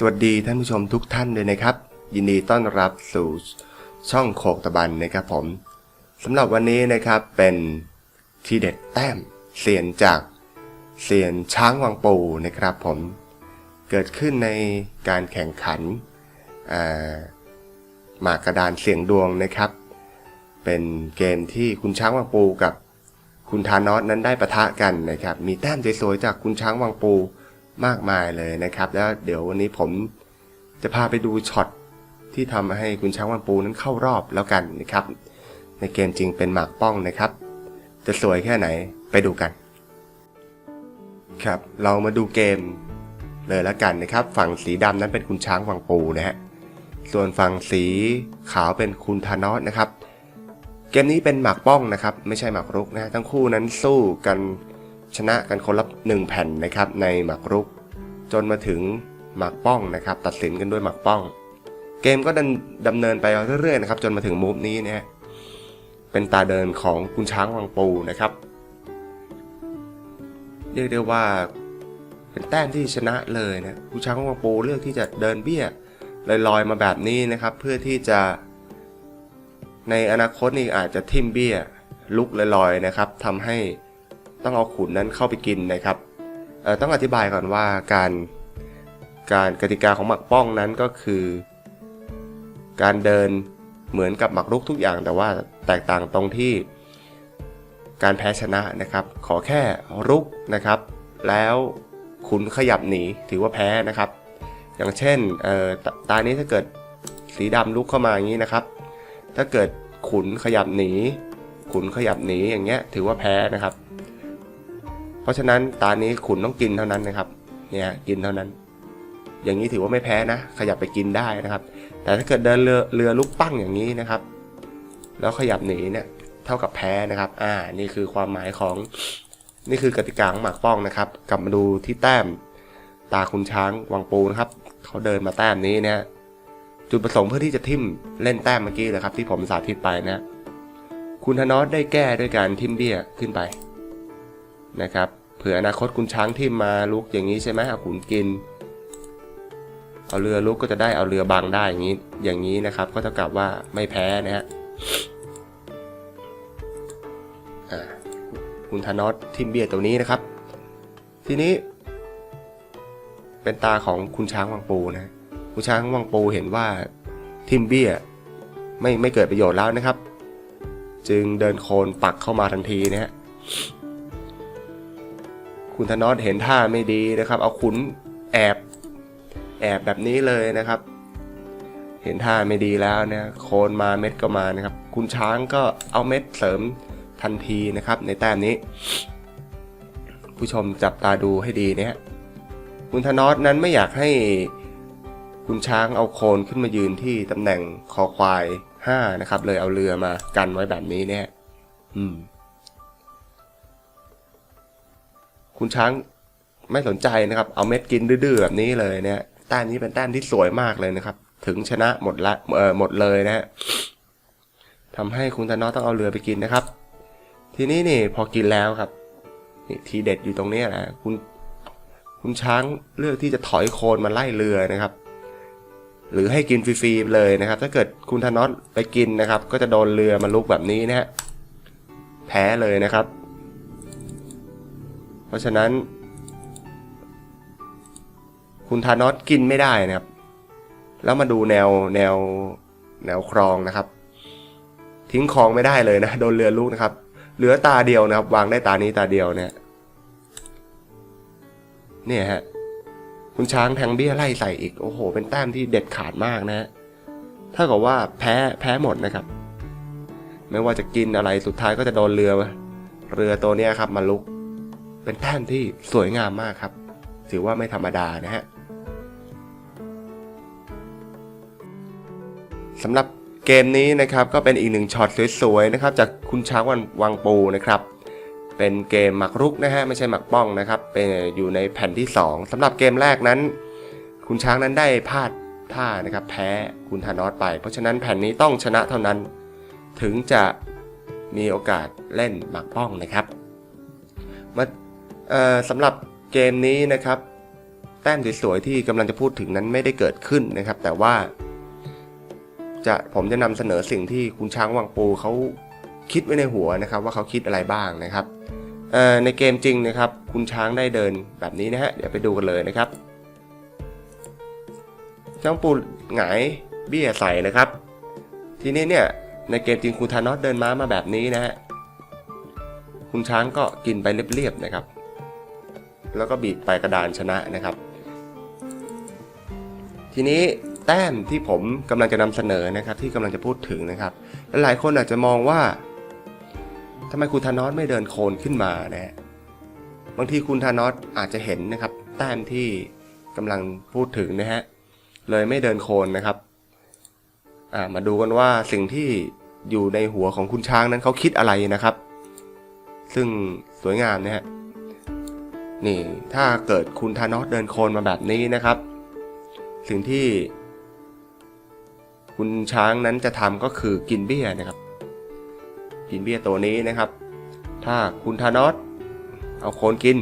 สวัสดีท่านผู้ชมทุกท่านเลยนะครับ ยินดีต้อนรับสู่ช่องโคกตะบันนะครับผมสำหรับวันนี้นะครับเป็นทีเด็ดแต้มเสียนจากเสียนช้างวังปูนะครับผมเกิดขึ้นในการแข่งขันหมากกระดานเสียงดวงนะครับ เป็นเกมที่คุณช้างวังปูกับคุณทานอสนั้นได้ประทะกันนะครับ มีแต้มสวยๆจากคุณช้างวังปู มากมายเลยนะครับ แล้วเดี๋ยววันนี้ผมจะพาไปดูช็อตที่ทำให้คุณช้างวังปูนั้นเข้ารอบแล้วกันนะครับ ในเกมจริงเป็นหมากป้องนะครับ จะสวยแค่ไหนไปดูกัน ครับเรามาดูเกมเลยแล้วกันนะครับ ฝั่งสีดำนั้นเป็นคุณช้างวังปูนะฮะส่วนฝั่งสีขาวเป็นคุณธานอสนะครับ เกมนี้เป็นหมากป้องนะครับ ไม่ใช่หมากรุกนะฮะทั้งคู่นั้นสู้กัน ชนะกันคนละหนึ่งแผ่นนะครับในหมากรุก จนมาถึงหมากป้องนะครับ ตัดสินกันด้วยหมากป้อง เกมก็ดำดำเนินไปเรื่อยๆนะครับจนมาถึงมูฟนี้เนะฮะเป็นตาเดินของคุณช้างวังปูนะครับ เรียกได้ว่าเป็นแต้มที่ชนะเลยนะคุณช้างวังปูเลือกที่จะเดินเบี้ยลอยๆมาแบบนี้นะครับ เพื่อที่จะในอนาคตนี่อาจจะทิ่มเบี้ยลุกลอยๆนะครับทำให้ ต้องเอาขุนนั้นเข้าไปกินนะครับเอ่อต้องอธิบายก่อนว่าการการกติกาของหมักป้องนั้นก็คือ การเดินเหมือนกับหมักรุกทุกอย่าง แต่ว่าแตกต่างตรงที่การแพ้ชนะนะครับ ขอแค่รุกนะครับ แล้วขุนขยับหนีถือว่าแพ้นะครับ อย่างเช่นเอ่อตานี้ถ้าเกิดสีดำลุกเข้ามาอย่างนี้นะครับ ถ้าเกิดขุนขยับหนี ขุนขยับหนีอย่างเงี้ยถือว่าแพ้นะครับ ราะฉะนั้นตานี้ขุนต้องกินเท่านั้นนะครับ เนี่ยกินเท่านั้น อย่างนี้ถือว่าไม่แพ้นะ ขยับไปกินได้นะครับ แต่ถ้าเกิดเดินเรือเรือลุกปั้งอย่างนี้นะครับ แล้วขยับหนีเนี่ยเท่ากับแพ้นะครับ อ่า นี่คือความหมายของนี่คือกติกาของหมากป้องนะครับ กลับมาดูที่แต้มตาคุณช้างวังปูนะครับ เขาเดินมาแต้มนี้เนี่ยจุดประสงค์เพื่อที่จะทิ่มเล่นแต้มเมื่อกี้เลยครับ ที่ผมสาธิตไปนะ คุณธนอสได้แก้ด้วยการทิ่มเบี้ยขึ้นไปนะครับ เผื่ออนาคตคุณช้างทิ่มาลุกอย่างนี้ใช่ไหมเอาขุนกิน เอาเรือลุกก็จะได้เอาเรือบังได้อย่างนี้อย่างนี้นะครับ ก็เท่ากับว่าไม่แพ้นะฮะคุณธนอสทิมเบียตัวนี้นะครับ ทีนี้ เป็นตาของคุณช้างวังปูนะคุณช้างวังปูเห็นว่าทิมเบียไม่ไม่เกิดประโยชน์แล้วนะครับ จึงเดินโคนปักเข้ามาทันทีนะฮะ คุณธนอสเห็นท่าไม่ดีนะครับ เอาขุนแอบแอบแบบนี้เลยนะครับ เห็นท่าไม่ดีแล้วนี่ยโคนมาเม็ดก็มานะครับ คุณช้างก็เอาเม็ดเสริมทันทีนะครับ ในแต้มนี้ ผู้ชมจับตาดูให้ดีนะฮะคุณธนอสนั้นไม่อยากให้คุณช้างเอาโคนขึ้นมายืนที่ตำแหน่งคอควาย5นะครับ เลยเอาเรือมากันไว้แบบนี้เนี่ย อืม คุณช้างไม่สนใจนะครับ เอาเม็ดกินดื้อๆแบบนี้เลยเนี่ยแต้มนี้เป็นแต้มที่สวยมากเลยนะครับ ถึงชนะหมดละเออหมดเลยนะฮะทำให้คุณธนอต้องเอาเรือไปกินนะครับ ทีนี้นี่พอกินแล้วครับนี่ทีเด็ดอยู่ตรงนี้แหละคุณคุณช้างเลือกที่จะถอยโคนมาไล่เรือนะครับ หรือให้กินฟรีๆเลยนะครับ ถ้าเกิดคุณธนอสไปกินนะครับ ก็จะโดนเรือมาลุกแบบนี้นะฮะแพ้เลยนะครับ เพราะฉะนั้น คุณธานอสกินไม่ได้นะครับ แล้วมาดูแนวแนวแนวครองนะครับ ทิ้งคลองไม่ได้เลยนะโดนเรือลุกนะครับ เหลือตาเดียวนะครับ วางได้ตานี้ตาเดียวเนี่ยเนี่ยฮะคุณช้างแทงเบี้ยไล่ใส่อีก โอ้โห เป็นแต้มที่เด็ดขาดมากนะฮะถ้ากับว่าแพ้แพ้หมดนะครับ ไม่ว่าจะกินอะไรสุดท้ายก็จะโดนเรือ เรือตัวเนี้ยครับมาลุก เป็นแต้มที่สวยงามมากครับ ถือว่าไม่ธรรมดานะฮะสำหรับเกมนี้นะครับก็เป็นอีกหนึ่งช็อตสวยๆนะครับจากคุณช้างวันวังปูนะครับ เป็นเกมหมักรุกนะฮะไม่ใช่หมักป้องนะครับเป็นอยู่ในแผ่นที่ 2สำหรับเกมแรกนั้น คุณช้างนั้นได้พลาดท่านะครับแพ้คุณธานอสไป เพราะฉะนั้นแผ่นนี้ต้องชนะเท่านั้น ถึงจะมีโอกาสเล่นหมักป้องนะครับมาเอ่อ สำหรับเกมนี้นะครับ แต้มสวยๆที่กำลังจะพูดถึงนั้นไม่ได้เกิดขึ้นนะครับ แต่ว่า จะผมจะนำเสนอสิ่งที่คุณช้างวังปูเขาคิดไว้ในหัวนะครับ ว่าเขาคิดอะไรบ้างนะครับในเกมจริงนะครับ คุณช้างได้เดินแบบนี้นะฮะเดี๋ยวไปดูกันเลยนะครับช้างปูหงายเบี้ยใส่นะครับ ทีนี้เนี่ยในเกมจริงคุณธานอสเดินม้ามาแบบนี้นะฮะคุณช้างก็กินไปเรียบๆนะครับ แล้วก็บีบไปกระดานชนะนะครับ ทีนี้แต้มที่ผมกำลังจะนำเสนอนะครับ ที่กำลังจะพูดถึงนะครับหลายคนอาจจะมองว่าทำไมคุณธนอสไม่เดินโคนขึ้นมานะฮะบางทีคุณธนอสอาจจะเห็นนะครับ แต้มที่กำลังพูดถึงนะฮะเลยไม่เดินโคนนะครับมาดูกันว่าสิ่งที่อยู่ในหัวของคุณช้างนั้นเขาคิดอะไรนะครับ ซึ่งสวยงามนะฮะ นี่ถ้าเกิดคุณธานอสเดินโคนมาแบบนี้นะครับ สิ่งที่ คุณช้างนั้นจะทำก็คือกินเบี้ยนะครับ กินเบี้ยตัวนี้นะครับ ถ้าคุณธานอสเอาโคนกิน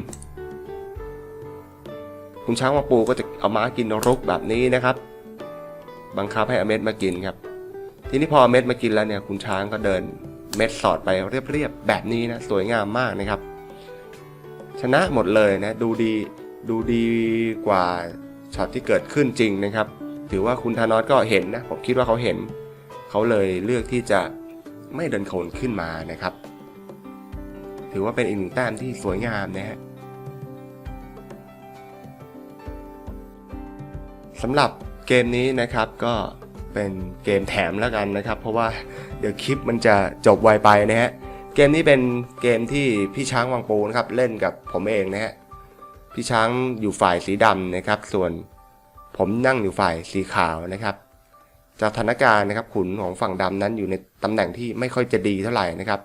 คุณช้างมาปูก็จะเอาม้ากินรุกแบบนี้นะครับ บังคับให้อเม็ดมากินครับ ทีนี้พออเม็ดมากินแล้วเนี่ยคุณช้างก็เดินเม็ดสอดไปเรียบๆแบบนี้นะสวยงามมากนะครับ ชนะหมดเลยนะดูดีดูดีกว่าช็อตที่เกิดขึ้นจริงนะครับ ถือว่าคุณธานอสก็เห็นนะ ผมคิดว่าเขาเห็น เขาเลยเลือกที่จะไม่เดินโคนขึ้นมานะครับ ถือว่าเป็นอีกหนึ่งแต้มที่สวยงามนะฮะสำหรับเกมนี้นะครับก็เป็นเกมแถมแล้วกันนะครับ เพราะว่าเดี๋ยวคลิปมันจะจบไวไปนะฮะ เกมนี้เป็นเกมที่พี่ช้างวังปูนะครับเล่นกับผมเองนะฮะพี่ช้างอยู่ฝ่ายสีดำนะครับ ส่วนผมนั่งอยู่ฝ่ายสีขาวนะครับ จากสถานการณ์นะครับขุนของฝั่งดำนั้นอยู่ในตำแหน่งที่ไม่ค่อยจะดีเท่าไหร่นะครับ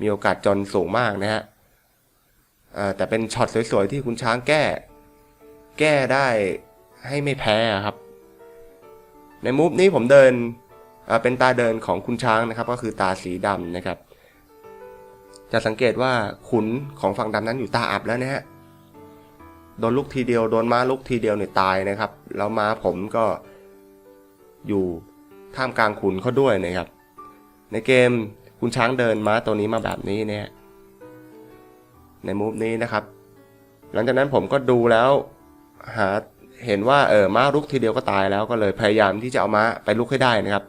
มีโอกาสจนสูงมากนะฮะแต่เป็นช็อตสวยๆที่คุณช้างแก้ แก้ได้ให้ไม่แพ้ครับ ในมูฟนี้ผมเดินเป็นตาเดินของคุณช้างนะครับ ก็คือตาสีดำนะครับ จะสังเกตว่าขุนของฝั่งดำนั้นอยู่ตาอับแล้วนะฮะโดนลุกทีเดียวโดนม้าลุกทีเดียวเนี่ยตายนะครับ แล้วม้าผมก็อยู่ท่ามกลางขุนเขาด้วยนะครับ ในเกมคุณช้างเดินม้าตัวนี้มาแบบนี้เนี่ยในมูฟนี้นะครับ หลังจากนั้นผมก็ดูแล้วหาเห็นว่าเออม้าลุกทีเดียวก็ตายแล้วก็เลยพยายามที่จะเอาม้าไปลุกให้ได้นะครับ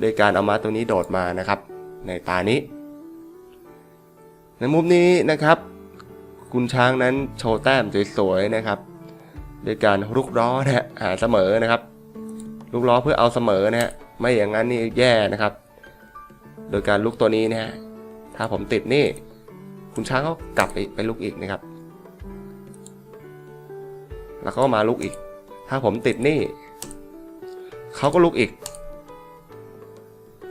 โดยการเอาม้าตัวนี้โดดมานะครับ ในตานี้ ในมุมนี้นะครับ คุณช้างนั้นโชว์แต้มสวยๆนะครับโดยการลุกล้อนะฮะหาเสมอนะครับลุกล้อเพื่อเอาเสมอนะฮะไม่อย่างนั้นนี่แย่นะครับ โดยการลุกตัวนี้นะฮะถ้าผมติดนี่ คุณช้างก็กลับไปไปลุกอีกนะครับ แล้วก็มาลุกอีก ถ้าผมติดนี่เขาก็ลุกอีก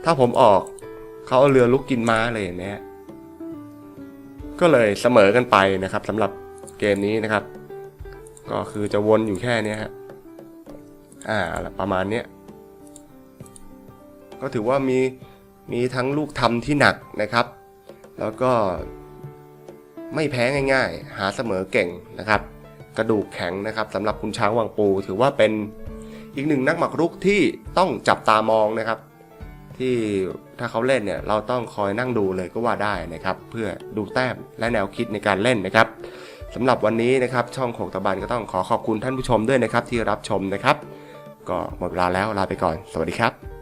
ถ้าผมออกเขาเอาเรือลุกกินม้าเลยเห็นไหมฮะ ก็เลยเสมอกันไปนะครับสำหรับเกมนี้นะครับ ก็คือจะวนอยู่แค่นี้ฮะอ่าประมาณนี้ก็ถือว่ามีมีทั้งลูกทำที่หนักนะครับ แล้วก็ไม่แพ้ง่ายๆ หาเสมอเก่งนะครับ กระดูกแข็งนะครับสำหรับคุณช้างวังปู ถือว่าเป็นอีกหนึ่งนักหมากรุกที่ต้องจับตามองนะครับ ที่ถ้าเขาเล่นเนี่ยเราต้องคอยนั่งดูเลยก็ว่าได้นะครับเพื่อดูแต้มและแนวคิดในการเล่นนะครับสำหรับวันนี้นะครับช่องโขกตะบันก็ต้องขอขอบคุณท่านผู้ชมด้วยนะครับที่รับชมนะครับ ก็หมดเวลาแล้วลาไปก่อน สวัสดีครับ